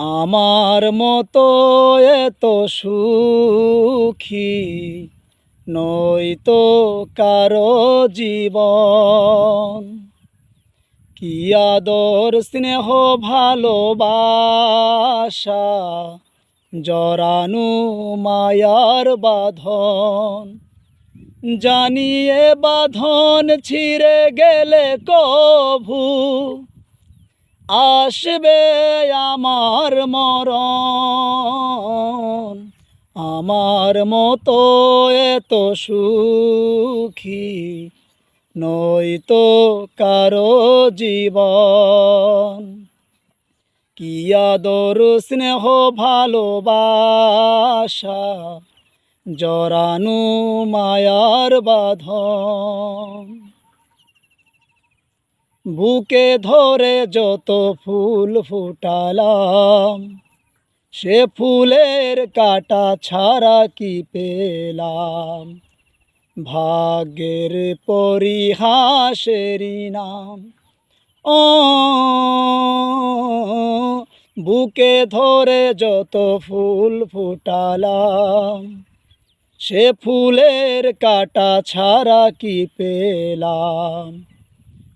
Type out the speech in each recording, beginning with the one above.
আমার মতো এত সুখী নয়তো কারও জীবন। কি আদর, স্নেহ, ভালোবাসা, জরানু, মায়ার বাঁধন। জানিয়ে বাঁধন ছিঁড়ে গেলে কভু আসবে আমার মরণ। আমার মতো এত সুখী, নয়তো কারও জীবন। কি স্নেহ, ভালোবাসা, জরানু মায়ার বাঁধন। বুকে ধরে যত ফুল ফুটালাম, সে ফুলের কাটা ছাড়া কি পেলাম? ভাগ্যের পরিহাসেরই নাম। ও, বুকে ধরে যত ফুল ফুটালাম, সে ফুলের কাটা ছাড়া কি পেলাম?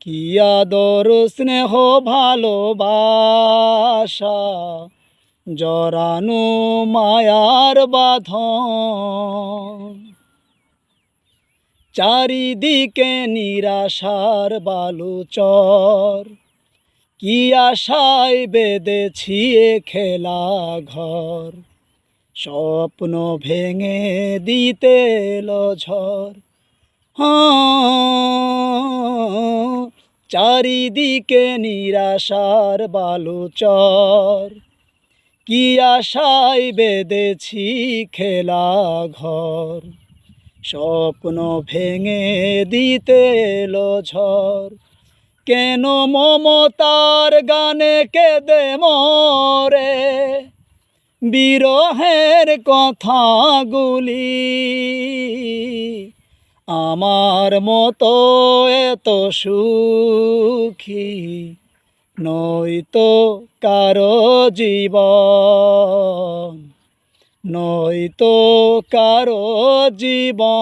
কি আদর স্নেহ ভালোবাসা? জরানু মায়ার বাঁধন। চারিদিকে নিরাশার বালুচর। কি আশায় বেঁধেছি খেলা ঘর? স্বপ্ন ভেঙে দিতে ঝড়। হ্যাঁ, চারিদিকে নিরাশার বালুচর। কি আশায় বেঁধেছি খেলা ঘর। স্বপ্ন ভেঙে দিতে এলো ঝড়। কেন মমতার গানে কেঁদে মরে? বিরহের কথাগুলি আমার মতো এত সুখী নয়তো কারও জীবন নয়তো কারও জীবন।